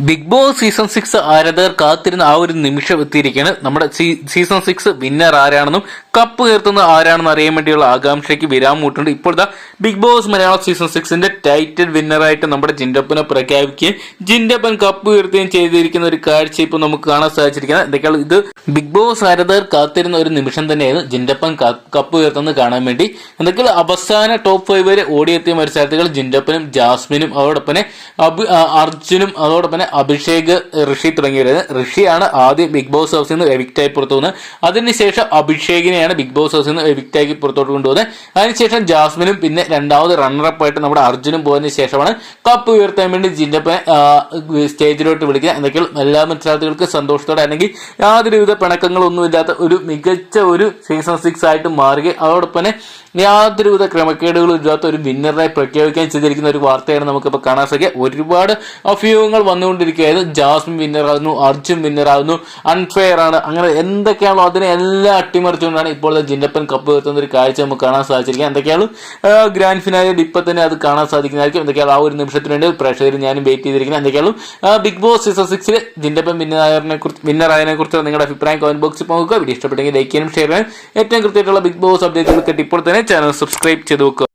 Big boss season six ആരാധകർ കാത്തിരുന്ന ആ ഒരു നിമിഷം എത്തിയിരിക്കുകയാണ്. നമ്മുടെ സീസൺ സിക്സ് വിന്നർ ആരാണെന്നും കപ്പ് ഉയർത്തുന്ന ആരാണെന്ന് അറിയാൻ വേണ്ടിയുള്ള ആകാംക്ഷയ്ക്ക് വിരാമം കൂട്ടുണ്ട് ഇപ്പോഴത്തെ ബിഗ് ബോസ് മലയാളം സീസൺ സിക്സിന്റെ ടൈറ്റിൽ വിന്നറായിട്ട് നമ്മുടെ ജിൻഡപ്പനെ പ്രഖ്യാപിക്കുകയും ജിൻഡപ്പൻ കപ്പ് ഉയർത്തുകയും ചെയ്തിരിക്കുന്ന ഒരു കാഴ്ച ഇപ്പോൾ നമുക്ക് കാണാൻ സാധിച്ചിരിക്കുന്നത് എന്തൊക്കെയാണ് ഇത്? ബിഗ് ബോസ് ആരാധകർ കാത്തിരുന്ന ഒരു നിമിഷം തന്നെയായിരുന്നു ജിൻഡപ്പൻ കപ്പ് ഉയർത്തുന്നത് കാണാൻ വേണ്ടി. എന്തൊക്കെയാണ് അവസാന ടോപ്പ് ഫൈവ് വരെ ഓടിയെത്തിയ മത്സരാർത്ഥികൾ ജിൻഡപ്പനും ജാസ്മിനും അതോടൊപ്പം അർജുനും അതോടൊപ്പം അഭിഷേക് ഋഷി തുടങ്ങിയവരായിരുന്നു. ഋഷിയാണ് ആദ്യം ബിഗ് ബോസ് ഹൗസിൽ നിന്ന് എവിക്റ്റായി പുറത്തു വന്നത് അതിനുശേഷം അഭിഷേകിനെയാണ് ബിഗ് ബോസ് ഹൗസിൽ നിന്ന് എവിക്റ്റ് ആക്കി പുറത്തോട്ട് കൊണ്ടുപോകുന്നത് അതിനുശേഷം ജാസ്മിനും പിന്നെ രണ്ടാമത് റണ്ണറപ്പ് ആയിട്ട് നമ്മുടെ അർജുനും പോയതിനു ശേഷമാണ് കപ്പ് ഉയർത്താൻ വേണ്ടി ജിന്നപ്പനെ സ്റ്റേജിലോട്ട് വിളിക്കുക. എന്തൊക്കെയാണ് എല്ലാ മത്സരാർത്ഥികൾക്കും സന്തോഷത്തോടെ അല്ലെങ്കിൽ യാതൊരുവിധ പിണക്കങ്ങളൊന്നും ഇല്ലാത്ത ഒരു മികച്ച ഒരു സീസൺ സിക്സ് ആയിട്ട് മാറുകയും അതോടൊപ്പം തന്നെ യാതൊരുവിധ ക്രമക്കേടുകളും ഇല്ലാത്ത ഒരു വിന്നറായി പ്രഖ്യാപിക്കാൻ ചെയ്തിരിക്കുന്ന ഒരു വാർത്തയാണ് നമുക്കിപ്പോൾ കാണാൻ സാധിക്കുക. ഒരുപാട് അഭ്യൂഹങ്ങൾ വന്നുകൊണ്ടിരിക്കുകയായിരുന്നു. ജാസ്മിൻ വിന്നറാകുന്നു അർജുൻ വിന്നറാകുന്നു അൺഫെയർ ആണ്. അങ്ങനെ എന്തൊക്കെയാണോ അതിനെ എല്ലാം അട്ടിമറിച്ചുകൊണ്ടാണ് ഇപ്പോൾ ജിന്നപ്പൻ കപ്പ് ഉയർത്തുന്ന ഒരു കാഴ്ച നമുക്ക് കാണാൻ സാധിച്ചിരിക്കുക എന്തൊക്കെയാണ്? ഗ്രാൻഡ് ഫിനാലിൽ ഇപ്പൊ തന്നെ അത് കാണാൻ സാധിക്കുന്നതായിരിക്കും. എന്തൊക്കെയാണ്? ആ ഒരു നിമിഷത്തിന് വേണ്ടി പ്രേക്ഷകർ ഞാനും വെയിറ്റ് ചെയ്തിരിക്കുന്നത് എന്തൊക്കെയാണ്? ബിഗ് ബോസ് സീസൺ സിക്സിൽ ജിന്നപ്പൻ വിന്നറായതിനെ കുറിച്ച് വിന്നറായതിനെ കുറിച്ച് നിങ്ങളുടെ അഭിപ്രായം കമന്റ് ബോക്സിൽ പോകുക വീഡിയോ ഇഷ്ടപ്പെട്ടെങ്കിൽ ലൈക്ക് ചെയ്യാനും ഷെയർ ചെയ്യാനും. ഏറ്റവും കൃത്യമായിട്ടുള്ള ബിഗ് ബോസ് അപ്ഡേറ്റുകൾ കിട്ടി ഇപ്പോൾ തന്നെ ചാനൽ സബ്സ്ക്രൈബ് ചെയ്ത് വെക്കുക.